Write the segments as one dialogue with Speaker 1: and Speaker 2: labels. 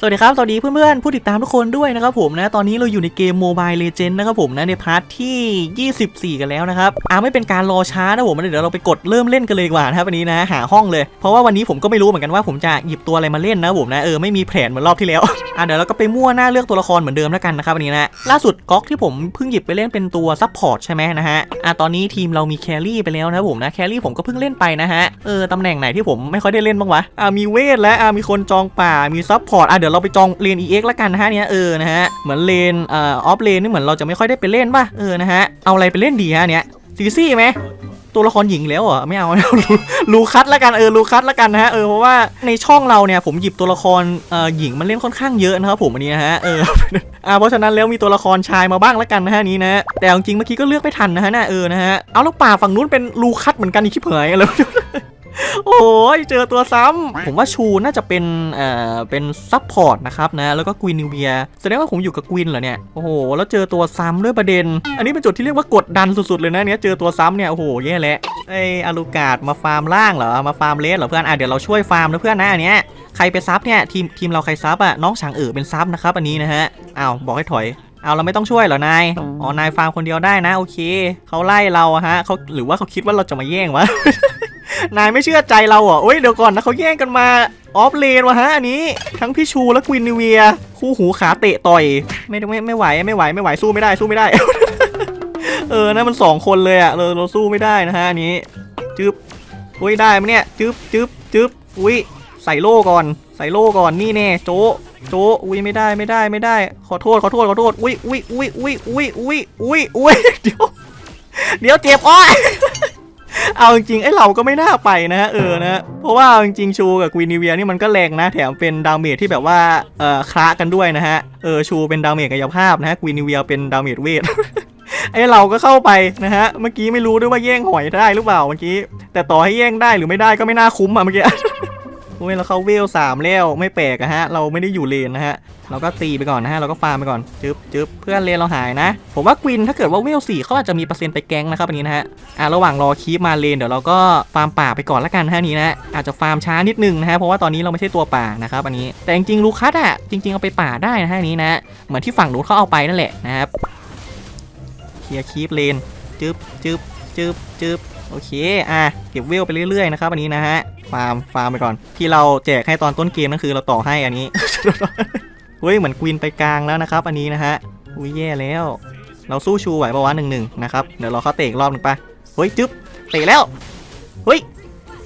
Speaker 1: สวัสดีครับ สวัสดีเพื่อนๆ ผู้ติดตามทุกคนด้วยนะครับผมนะ ตอนนี้เราอยู่ในเกม Mobile Legend นะครับผมนะ ในพาร์ทที่ 24 กันแล้วนะครับอ่าไม่เป็นการรอช้านะผมนะเดี๋ยวเราไปกดเริ่มเล่นกันเลยดีกว่านะครับวันนี้นะหาห้องเลย เพราะว่าวันนี้ผมก็ไม่รู้เหมือนกันว่าผมจะหยิบตัวอะไรมาเล่นนะผมนะเออไม่มีแผนเหมือนรอบที่แล้วอะเดี๋ยวเราก็ไปมั่วหน้าเลือกตัวละครเหมือนเดิมแล้วกันนะครับวันนี้นะล่าสุดก๊อกที่ผมเพิ่งหยิบไปเล่นเป็นตัวซัพพอร์ตใช่ไหมนะฮะอะตอนนี้ทีมเรามีแครี่ไปแล้วนะผมนะแครี่ผมก็เพิ่งเล่นไปนะฮะเออตำแหน่งไหนที่ผมไม่ค่อยได้เล่นบ้างวะอะมีเวทและอะมีคนจองป่ามีซัพพอร์ตอะเดี๋ยวเราไปจองเลน EX แล้วกันนะฮะเนี่ยเออนะฮะเหมือนเลนเอ่อออฟเลนนี่เหมือนเราจะไม่ค่อยได้ไปเล่นป่ะเออนะฮะเอาอะไรไปเล่นดีฮะเนี่ยซีซี่ไหมตัวละครหญิงแล้วเหรอไม่เอาเอารูคัดแล้วกันเออรูคัดแล้วกันนะฮะเออเพราะว่าในช่องเราเนี่ยผมหยิบตัวละครเอ่อหญิงมันเล่นค่อนข้างเยอะนะครับผมอันนี้นะฮะเอออ่าเพราะฉะนั้นแล้วมีตัวละครชายมาบ้างแล้วกันนะฮะนี้นะแต่จริงเมื่อกี้ก็เลือกไม่ทันนะฮะน่ะเออนะฮะเอาแล้วป่าฝั่งนู้นเป็นรูคัดเหมือนกันอีกชิบหายอะไร โอ้ยเจอตัวซ้ำผมว่าชูน่าจะเป็นเอ่อเป็นซับพอร์ตนะครับนะแล้วก็กวินนิวเวียแสดงว่าผมอยู่กับกวินเหรอเนี่ยโอ้โหแล้วเจอตัวซ้ำด้วยประเด็น อันนี้เป็นจุดที่เรียกว่ากดดันสุดๆเลยนะเนี่ยเจอตัวซ้ำเนี่ยโอ้โหแย่แล้วไออาลูกาดมาฟาร์มล่างเหรอมาฟาร์มเลสเหรอเพื่อนอะเดี๋ยวเราช่วยฟาร์มนะเพื่อนนะอันเนี้ยใครไปซับเนี่ยทีมทีมเราใครซับอะน้องฉางเอ๋อเป็นซับนะครับอันนี้นะฮะอ้าวบอกให้ถอยเอาเราไม่ต้องช่วยเหรอนาย อ๋อ นายฟาร์มคนเดียวได้นะ โอเค เขาไล่เราฮะเขาหรือว่าเขาคิดว่าเราจะมาแย่งวะ นายไม่เชื่อใจเราเหรอโอ้ยเดี๋ยวก่อนนะเขาแย่งกันมาออฟเลนวะฮะอันนี้ ทั้งพี่ชูและกวินนิเวีย คู่หูขาเตะต่อย ไม่ไม่ไม่ไหวไม่ไหวไม่ไหวสู้ไม่ได้สู้ไม่ได้ เออนะมันสองคนเลยอะเราเราสู้ไม่ได้นะฮะอันนี้จึ๊บอุ้ยได้ไหมเนี่ยจึ๊บจึ๊บจึ๊บอุ้ยใส่โล่ก่อน ใส่โล่ก่อนนี่แน่โจโจอุ้ยไม่ได้ไม่ได้ไม่ได้ ขอโทษขอโทษขอโทษอุ้ยอุ้ยอุ้ยอุ้ยอุ้ยอุ้ยอุ้ยอุ้ยเดี๋ยวเดี๋ยวเจ็บอ้อย เอาจริงๆไอ้เราก็ไม่น่าไปนะฮะเออนะเพราะว่าจริงๆชูกับกวินิเวียนี่มันก็แรงนะแถมเป็นดาเมจที่แบบว่าเอ่อคละกันด้วยนะฮะเออชูเป็นดาเมจกายภาพนะฮะกวินิเวียเป็นดาเมจเวทไอ้เราก็เข้าไปนะฮะเมื่อกี้ไม่รู้ด้วยว่าแย่งหอยได้หรือเปล่าเมื่อกี้แต่ต่อให้แย่งได้หรือไม่ได้ก็ไม่น่าคุ้มอะเมื่อกี้ โอ้ยเราเข้าเวลสามแล้วไม่แปลกอะฮะ เราไม่ได้อยู่เลนนะฮะ เราก็ตีไปก่อนนะฮะ เราก็ฟาร์มไปก่อน จึ๊บจึ๊บเพื่อนเลนเราหายนะ ผมว่ากวินถ้าเกิดว่าเวลสี่เขาอาจจะมีเปอร์เซ็นต์ไปแก๊งนะครับอันนี้นะฮะ อะระหว่างรอคีปมาเลนเดี๋ยวเราก็ฟาร์มป่าไปก่อนละกันฮะนี้นะ อาจจะฟาร์มช้านิดนึงนะฮะ เพราะว่าตอนนี้เราไม่ใช่ตัวป่านะครับอันนี้ แต่จริงๆลูคัสอะจริง ๆเอาไปป่าได้นะฮะอันนี้นะ เหมือนที่ฝั่งนู้นเขาเอาไปนั่นแหละนะครับ เคลียร์คีปเลน จึ๊บจึ๊บจึ๊บจึ๊บ โอเค อะ เก็บเวลไปเรื่อยๆนะครับอันนี้นะฮะ ฟาร์ม ฟาร์มไปก่อน ที่เราแจกให้ตอนต้นเกมนั่นคือเราต่อให้อันนี้ เฮ้ย เหมือนกวินไปกลางแล้วนะครับ อันนี้นะฮะ อุ้ยแย่แล้ว เราสู้ชูไหวปะวะหนึ่งหนึ่งนะครับ เดี๋ยวเราเขาเตะอีกรอบหนึ่งปะเฮ้ย จึ๊บ เตะแล้ว เฮ้ย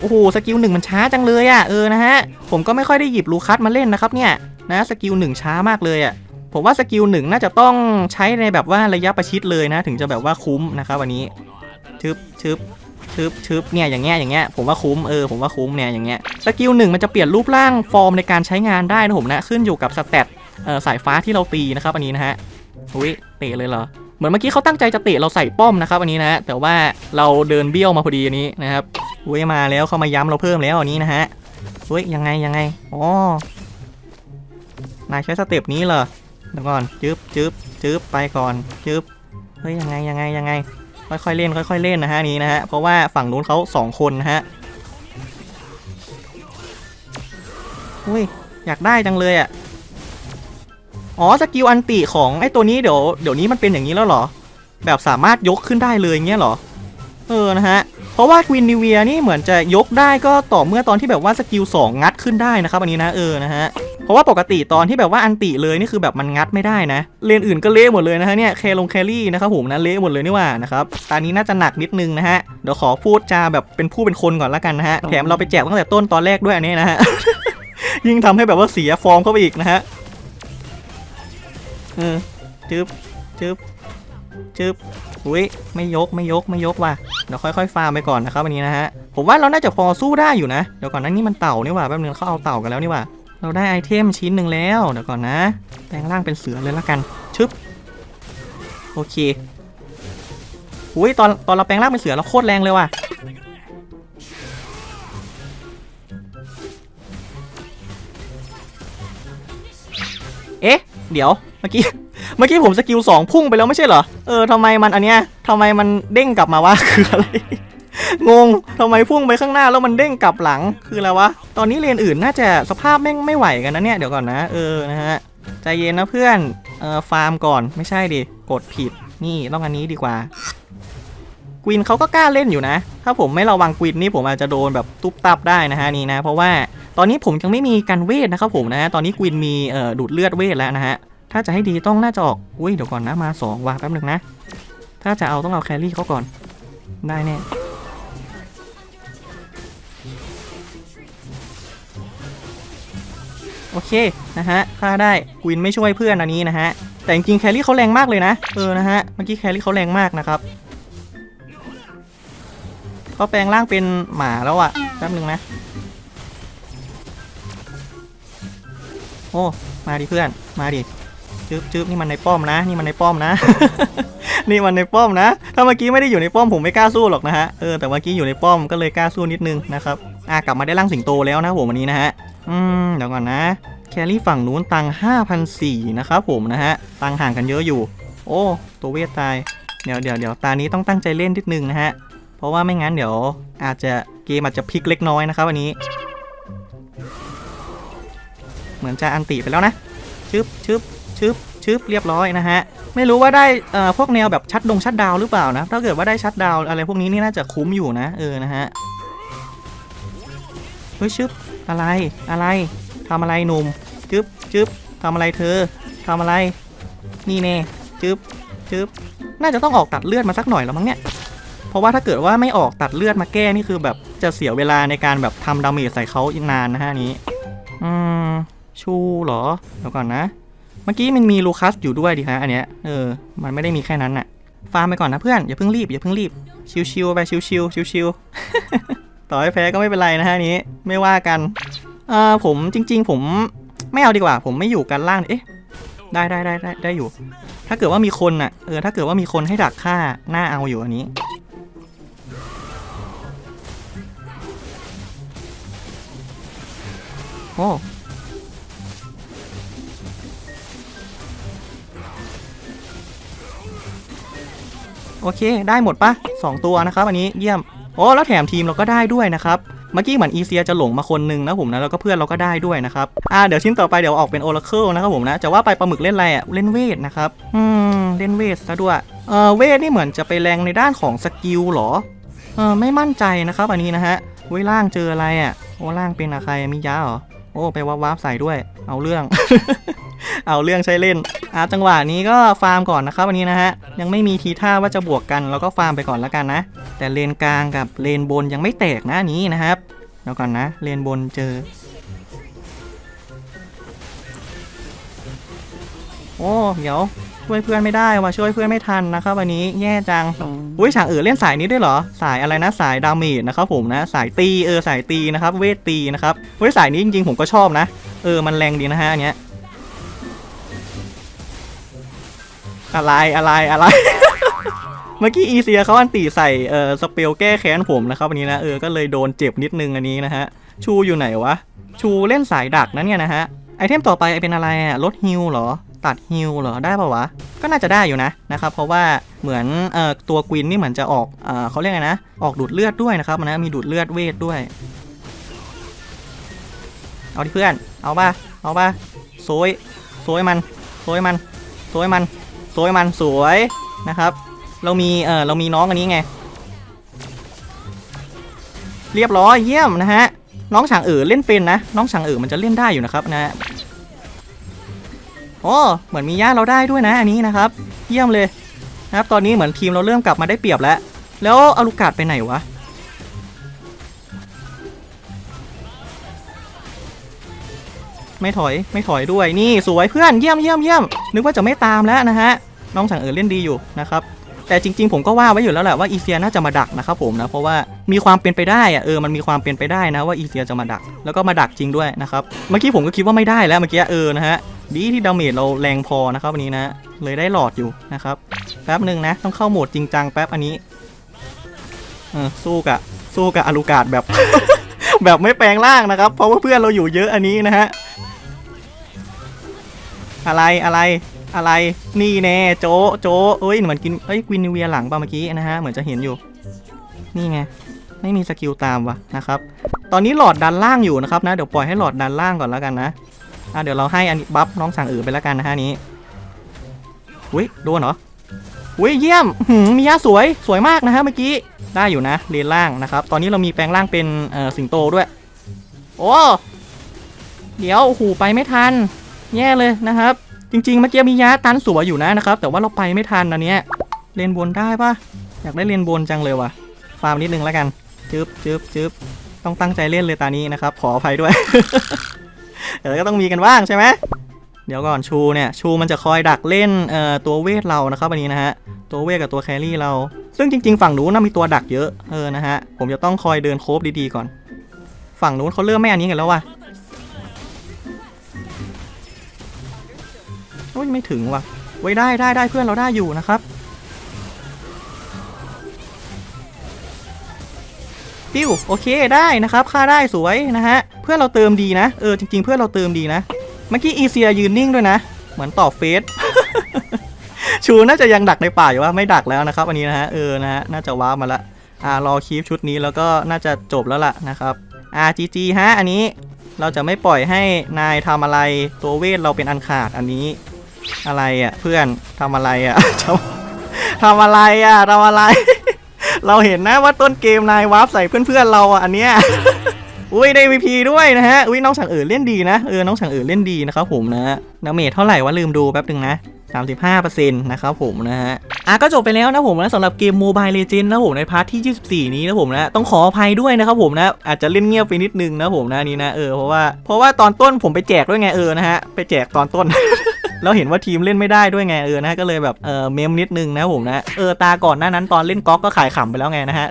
Speaker 1: โอ้โห สกิลหนึ่งมันช้าจังเลยอะ่ะ เออ นะฮะ ผมก็ไม่ค่อยได้หยิบลูคัสมาเล่นนะครับเนี่ย นะ สกิลหนึ่งช้ามากเลยอะ่ะผมว่าสกิลหนึ่งน่าจะต้องใช้ในแบบว่าระยะประชิดเลยนะ ถึงจะแบบว่าคุ้มนะครับวันนี้ชึบชึบ ชึบชึบเนี่ยอย่างเงี้ยอย่างเงี้ยผมว่าคุ้มเออผมว่าคุ้มเนี่ยอย่างเงี้ยสกิลหนึ่งมันจะเปลี่ยนรูปร่างฟอร์มในการใช้งานได้นะผมนะขึ้นอยู่กับสเตตสายฟ้าที่เราตีนะครับอันนี้นะฮะอุ้ยเตะเลยเหรอเหมือนเมื่อกี้เขาตั้งใจจะเตะเราใส่ป้อมนะครับอันนี้นะแต่ว่าเราเดินเบี้ยวมาพอดีอันนี้นะครับอุ้ยมาแล้วเขามาย้ำเราเพิ่มแล้วอันนี้นะฮะอุ้ยยังไงยังไงอ๋อนายใช้สเต็ปนี้เหรอเดี๋ยวก่อนจึ๊บจึ๊บจึ๊บไปก่อนจึ๊บเฮ้ยยังไงยังไงยังไง ค่อยๆเล่นค่อย ๆเล่นนะฮะนี้นะฮะเพราะว่าฝั่งนู้นเขาสองคนนะฮะอุ้ยอยากได้จังเลยอะอ๋อสกิลอันติของไอ้ตัวนี้เดี๋ยวเดี๋ยวนี้มันเป็นอย่างนี้แล้วเหรอ แบบสามารถยกขึ้นได้เลยเงี้ยเหรอเออนะฮะเพราะว่าควินนิเวียนี่เหมือนจะยกได้ก็ต่อเมื่อตอนที่แบบว่าสกิลสองงัดขึ้นได้นะครับอันนี้นะเออนะฮะ เพราะว่าปกติตอนที่แบบว่าอันติเลยนี่คือแบบมันงัดไม่ได้นะ เลนอื่นก็เละหมดเลยนะฮะเนี่ยแคลงแครี่นะครับผมนะเละหมดเลยนี่หว่านะครับตอนนี้น่าจะหนักนิดนึงนะฮะเดี๋ยวขอพูดจาแบบเป็นผู้เป็นคนก่อนละกันนะฮะแถมเราไปแจกตั้งแต่ต้นตอนแรกด้วยอันนี้นะฮะยิ่งทำให้แบบว่าเสียฟอร์มเข้าไปอีกนะฮะเออจึ๊บจึ๊บจึ๊บอุ้ยไม่ยกไม่ยกไม่ยกว่ะเดี๋ยวค่อยๆฟาร์มไปก่อนนะครับอันนี้นะฮะผมว่าเราน่าจะพอสู้ได้อยู่นะเดี๋ยวก่อนนะนี่มันเต่านี่หว่าแป๊บนึงเขาเอาเต่ากันแล้วนี่หว่า เราได้ไอเทมชิ้นหนึ่งแล้ว เดี๋ยวก่อนนะ แปลงร่างเป็นเสือเลยละกัน ชึบ โอเคอุ้ยตอนตอนเราแปลงร่างเป็นเสือเราโคตรแรงเลยว่ะ เอ๊ะ เดี๋ยว เมื่อกี้ เมื่อกี้ผมสกิลสองพุ่งไปแล้วไม่ใช่เหรอ เออทำไมมันอันเนี้ยทำไมมันเด้งกลับมาวะ คืออะไร งงทำไมพุ่งไปข้างหน้าแล้วมันเด้งกลับหลังคืออะไรวะ ตอนนี้เลนอื่นน่าจะสภาพแม่งไม่ไหวกันนะเนี่ยเดี๋ยวก่อนนะเออนะฮะใจเย็นนะเพื่อนเออฟาร์มก่อนไม่ใช่ดิกดผิดนี่ต้องอันนี้ดีกว่ากวินเขาก็กล้าเล่นอยู่นะ ถ้าผมไม่ระวังกวินนี่ผมอาจจะโดนแบบตุ๊บตับได้นะฮะนี่นะ เพราะว่าตอนนี้ผมยังไม่มีการเวทนะครับผมนะฮะตอนนี้กวินมีเอ่อดูดเลือดเวทแล้วนะฮะถ้าจะให้ดีต้องน่าจะออกอุ้ยเดี๋ยวก่อนนะมาสองวางแป๊บหนึงนะ ถ้าจะเอาต้องเอาแครี่เขาก่อนได้แน่ โอเคนะฮะฆ่าได้กวินไม่ช่วยเพื่อนอันนี้นะฮะแต่จริงๆแครี่เขาแรงมากเลยนะเออนะฮะเมื่อกี้แครี่เขาแรงมากนะครับเขาแปลงร่างเป็นหมาแล้วอะแป๊บนึงนะโอ้มาดิเพื่อนมาดิจึ๊บจึ๊บนี่มันในป้อมนะ นี่มันในป้อมนะ นี่มันในป้อมนะ ถ้าเมื่อกี้ไม่ได้อยู่ในป้อมผมไม่กล้าสู้หรอกนะฮะเออแต่เมื่อกี้อยู่ในป้อมก็เลยกล้าสู้นิดนึงนะครับ อะกลับมาได้ร่างสิงโตแล้วนะผมวันนี้นะฮะ อืมเดี๋ยวก่อนนะ แครี่ฝั่งนู้นตัง5,004นะครับผมนะฮะ ตังห่างกันเยอะอยู่ โอ้ ตัวเวทตาย เดี๋ยวเดี๋ยวเดี๋ยวตานี้ต้องตั้งใจเล่นนิดนึงนะฮะ เพราะว่าไม่งั้นเดี๋ยวอาจจะเกมอาจจะพลิกเล็กน้อยนะครับวันนี้ เหมือนจะอันติไปแล้วนะ ชึบชึบชึบชึบเรียบร้อยนะฮะ ไม่รู้ว่าได้เอ่อพวกแนวแบบชัดดงชัดดาวหรือเปล่านะ ถ้าเกิดว่าได้ชัดดาวอะไรพวกนี้นี่น่าจะคุ้มอยู่นะเออนะฮะ เฮ้ยชึบอะไรอะไรทำอะไรหนุ่มจึ๊บจึ๊บทำอะไรเธอทำอะไร นี่เน่จึ๊บจึ๊บน่าจะต้องออกตัดเลือดมาสักหน่อยแล้วมั้งเนี่ยเพราะว่าถ้าเกิดว่าไม่ออกตัดเลือดมาแก้นี่คือแบบจะเสียเวลาในการแบบทำดาเมจใส่เขาอีกนานนะฮะนี้ อืมชูเหรอเดี๋ยวก่อนนะ เมื่อกี้มันมีลูคัสอยู่ด้วยดิฮะอันเนี้ยเออมันไม่ได้มีแค่นั้นน่ะฟาร์มไปก่อนนะเพื่อนอย่าเพิ่งรีบอย่าเพิ่งรีบชิวๆไปชิวๆชิวๆ ต่อให้แพ้ก็ไม่เป็นไรนะฮะนี้ไม่ว่ากันเอ่อผมจริง ๆ ผมไม่เอาดีกว่า ผมไม่อยู่กันล่างเอ๊ะได้ได้ได้ได้ได้อยู่ ถ้าเกิดว่ามีคนน่ะเออถ้าเกิดว่ามีคนให้ดักฆ่าหน้าเอาอยู่อันนี้โอ้โอเค ได้หมดปะสองตัวนะครับ อันนี้เยี่ยม โอ้แล้วแถมทีมเราก็ได้ด้วยนะครับเมื่อกี้เหมือนอีเซียจะหลงมาคนหนึ่งนะผมนะแล้วก็เพื่อนเราก็ได้ด้วยนะครับอ่าเดี๋ยวชิ้นต่อไปเดี๋ยวออกเป็นโอราเคิลนะครับผมนะจะว่าไปปลาหมึกเล่นอะไรอะเล่นเวทนะครับอืมเล่นเวทซะด้วยเออเวทนี่เหมือนจะไปแรงในด้านของสกิลเหรอเออไม่มั่นใจนะครับอันนี้นะฮะเว้ยล่างเจออะไรอะโอ้ล่างเป็นอะไรมียาเหรอ โอ้ไปวับวับใส่ด้วย เอาเรื่อง เอาเรื่องใช้เล่นอ่าจังหวะนี้ก็ฟาร์มก่อนนะครับวันนี้นะฮะ ยังไม่มีทีท่าว่าจะบวกกันเราก็ฟาร์มไปก่อนแล้วกันนะ แต่เลนกลางกับเลนบนยังไม่แตกนะนนี้นะครับเดี๋ยวก่อนนะ เลนบนเจอ โอ้เดี๋ยว ช่วยเพื่อนไม่ได้ว่ะช่วยเพื่อนไม่ทันนะครับวันนี้แย่จังอุ้ยฉางเอ๋อเล่นสายนี้ด้วยเหรอ สายอะไรนะสายดาเมจนะครับผมนะสายตีเออสายตีนะครับเวทตีนะครับเว้ยสายนี้จริงๆผมก็ชอบนะ เออมันแรงดีนะฮะอันเนี้ยอะไรอะไรอะไรเมื่อกี้อีเซียเขาอันตีใส่เอ่อสเปลแก้แค้นผมนะครับวันนี้นะเออก็เลยโดนเจ็บนิดนึงอันนี้นะฮะชูอยู่ไหนวะชูเล่นสายดักนะเนี่ยนะฮะไอเทมต่อไปเป็นอะไรอะลดฮิลเหรอ ตัดฮิลเหรอได้ป่าวะ ก็น่าจะได้อยู่นะนะครับเพราะว่าเหมือนเอ่อตัวกวินนี่เหมือนจะออกเอ่อเขาเรียกไงนะ ออกดูดเลือดด้วยนะครับนะมีดูดเลือดเวทด้วย เอาดิเพื่อน เอาป่ะเอาป่ะโซยโซยมันโซยมันโซยมันสวยมันสวยนะครับ เรามีเออเรามีน้องอันนี้ไง เรียบร้อยเยี่ยมนะฮะน้องฉางเอ๋อเล่นเป็นนะ น้องฉางเอ๋อมันจะเล่นได้อยู่นะครับนะ โอ้เหมือนมีญาติเราได้ด้วยนะอันนี้นะครับ เยี่ยมเลยนะครับ ตอนนี้เหมือนทีมเราเริ่มกลับมาได้เปรียบแล้ว แล้วอาลูกาดไปไหนวะไม่ถอยไม่ถอยด้วยนี่สวยเพื่อนเยี่ยมเยี่ยมเยี่ยมนึกว่าจะไม่ตามแล้วนะฮะน้องสังเอ๋อเล่นดีอยู่นะครับแต่จริง ๆ ผมก็ว่าไว้อยู่แล้วแหละว่าอีเซียน่าจะมาดักนะครับผมนะเพราะว่ามีความเป็นไปได้อะเออมันมีความเป็นไปได้นะว่าอีเซียจะมาดัก แล้วก็มาดักจริงด้วยนะครับเมื่อกี้ผมก็คิดว่าไม่ได้แล้วเมื่อกี้เออนะฮะ ดีที่ดาเมจเราแรงพอนะครับวันนี้นะ เลยได้หลอดอยู่นะครับแป๊บหนึ่งนะ ต้องเข้าโหมดจริงจังแป๊บอันนี้เออสู้กับสู้กับอลูกาดแบบ แบบไม่แปลงร่างนะครับ เพราะว่าเพื่อนเราอยู่เยอะอันนี้นะฮะอะไรอะไรอะไรนี่แน่โจโจเอ้ยเหมือนกินเอ้ยกินนิเวียหลังป่ะเมื่อกี้นะฮะเหมือนจะเห็นอยู่ นี่ไงไม่มีสกิลตามวะนะครับ ตอนนี้หลอดดันล่างอยู่นะครับนะ เดี๋ยวปล่อยให้หลอดดันล่างก่อนแล้วกันนะ อะเดี๋ยวเราให้อันนี้บัฟน้องสั่งอือไปแล้วกันนะฮะนี้อุ้ยโดนเหรออุ้ยเยี่ยมหืมมีย่าสวยสวยมากนะฮะเมื่อกี้ได้อยู่นะเลนล่างนะครับ ตอนนี้เรามีแปลงร่างเป็นเอ่อสิงโตด้วย โอ้เดี๋ยวหูไปไม่ทัน แย่เลยนะครับ จริงๆเมื่อกี้มียาตันสวยอยู่นะนะครับ แต่ว่าเราไปไม่ทันอันเนี้ยเลนบนได้ปะอยากได้เลนบนจังเลยว่ะ ฟาร์มนิดนึงแล้วกัน จึ๊บจึ๊บจึ๊บต้องตั้งใจเล่นเลยตานี้นะครับ ขออภัยด้วย เออก็ต้องมีกันบ้างใช่ไหมเดี๋ยวก่อนชูเนี่ยชูมันจะคอยดักเล่นเอ่อตัวเวทเรานะครับอันนี้นะฮะตัวเวทกับตัวแครี่เรา ซึ่งจริง ๆ ฝั่งนู้นน่ะมีตัวดักเยอะเออนะฮะผมจะต้องคอยเดินโคบดีๆก่อน ฝั่งนู้นเขาเริ่มไม่อันนี้กันแล้วว่ะโอ้ยไม่ถึงว่ะไว้ได้ได้ได้เพื่อนเราได้อยู่นะครับ ปิ้วโอเคได้นะครับค่าได้สวยนะฮะเพื่อนเราเติมดีนะเออจริง ๆ เพื่อนเราเติมดีนะเมื่อกี้อีเซียยืนนิ่งด้วยนะ เหมือนตอบเฟซชูน่าจะยังดักในป่าอยู่ว่าไม่ดักแล้วนะครับอันนี้นะฮะเออนะฮะน่าจะว้ามาละอ่ารอคีฟชุดนี้แล้วก็น่าจะจบแล้วล่ะนะครับอ่าจีจีฮะอันนี้เราจะไม่ปล่อยให้นายทำอะไรตัวเวทเราเป็นอันขาดอันนี้ อะไรอะเพื่อนทำอะไรอะทำทำอะไรอะทำอะไร เราเห็นนะว่าต้นเกมนายวาร์ปใส่เพื่อนๆเราอะอันเนี้ยอุ้ยได้ VP ด้วยนะฮะอุ้ยน้องฉังเอ๋อเล่นดีนะเออน้องฉังเอ๋อเล่นดีนะครับผมนะดาเมจเท่าไหร่วะลืมดูแป๊บหนึงนะ35%นะครับผมนะฮะ อะก็จบไปแล้วนะผมนะสำหรับเกม Mobile Legends นะผมในพาร์ทที่ 24 นี้นะผมนะ ต้องขออภัยด้วยนะครับผมนะ อาจจะเล่นเงียบไปนิดนึงนะผมนะอันนี้นะเออเพราะว่าเพราะว่าตอนต้นผมไปแจกด้วยไงเออนะฮะไปแจกตอนต้น แล้วเห็นว่าทีมเล่นไม่ได้ด้วยไงเออนะก็เลยแบบเออเมมนิดนึงนะผมนะเออตาก่อนหน้านั้นตอนเล่นก๊อกก็ขายขำไปแล้วไงนะฮะ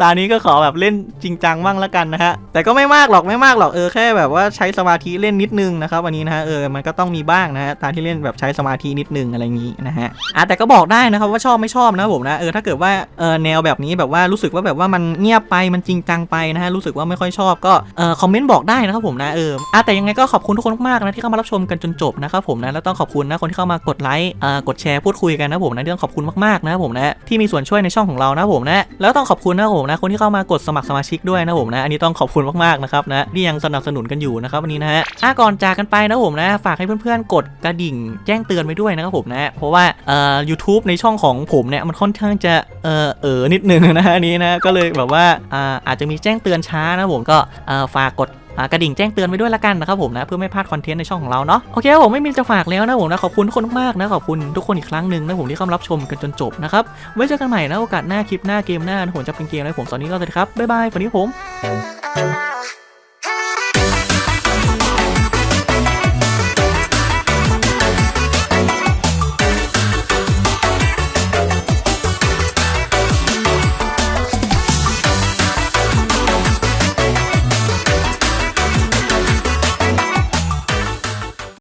Speaker 1: ตานี้ก็ขอแบบเล่นจริงจังบ้างละกันนะฮะ แต่ก็ไม่มากหรอกไม่มากหรอกเออแค่แบบว่าใช้สมาธิเล่นนิดนึงนะครับวันนี้นะฮะเออมันก็ต้องมีบ้างนะฮะตาที่เล่นแบบใช้สมาธินิดนึงอะไรอย่างนี้นะฮะอะแต่ก็บอกได้นะครับว่าชอบไม่ชอบนะผมนะเออถ้าเกิดว่าเออแนวแบบนี้แบบว่ารู้สึกว่าแบบว่ามันเงียบไปมันจริงจังไปนะฮะรู้สึกว่าไม่ค่อยชอบก็เออคอมเมนต์บอกได้นะครับผมนะเอออะแต่ยังไงก็ขอบคุณทุกคนมากๆนะที่เข้ามารับชมกันจนจบนะครับผมนะแล้วต้องขอบคุณนะคนที่เข้ามากดไลค์เอ่อกดแชร์พูดคุยกันนะผมนะที่องขอบคุณมากๆนะผมนะที่มีส่วนช่วยในช่องของเรานะผมนะแล้วต้องขอบคุณนะผมนะคนที่เข้ามากดสมัครสมาชิกด้วยนะผมนะอันนี้ต้องขอบคุณมากๆนะครับนะที่ยังสนับสนุนกันอยู่นะครับวันนี้นะฮะอะก่อนจากกันไปนะผมนะฝากให้เพื่อนๆกดกระดิ่งแจ้งเตือนไปด้วยนะครับผมนะเพราะว่าเอ่อ YouTube ในช่องของผมเนี่ยมันค่อนข้างจะเออเออนิดนึงนะฮะอันนี้นะก็เลยแบบว่าอ่าอาจจะมีแจ้งเตือนช้านะผมก็เอ่อฝากกดกระดิ่งแจ้งเตือนไว้ด้วยละกันนะครับผมนะเพื่อไม่พลาดคอนเทนต์ในช่องของเราเนาะโอเคผมไม่มีจะฝากแล้วนะผมนะขอบคุณทุกคนมากนะขอบคุณทุกคนอีกครั้งหนึ่งนะผมที่เข้ามารับชมกันจนจบนะครับไว้เจอกันใหม่นะโอกาสหน้าคลิปหน้าเกมหน้านะผมจะเป็นเกมอะไรผมตอนนี้ก็สวัสดีครับบ๊ายบายวันนี้ผม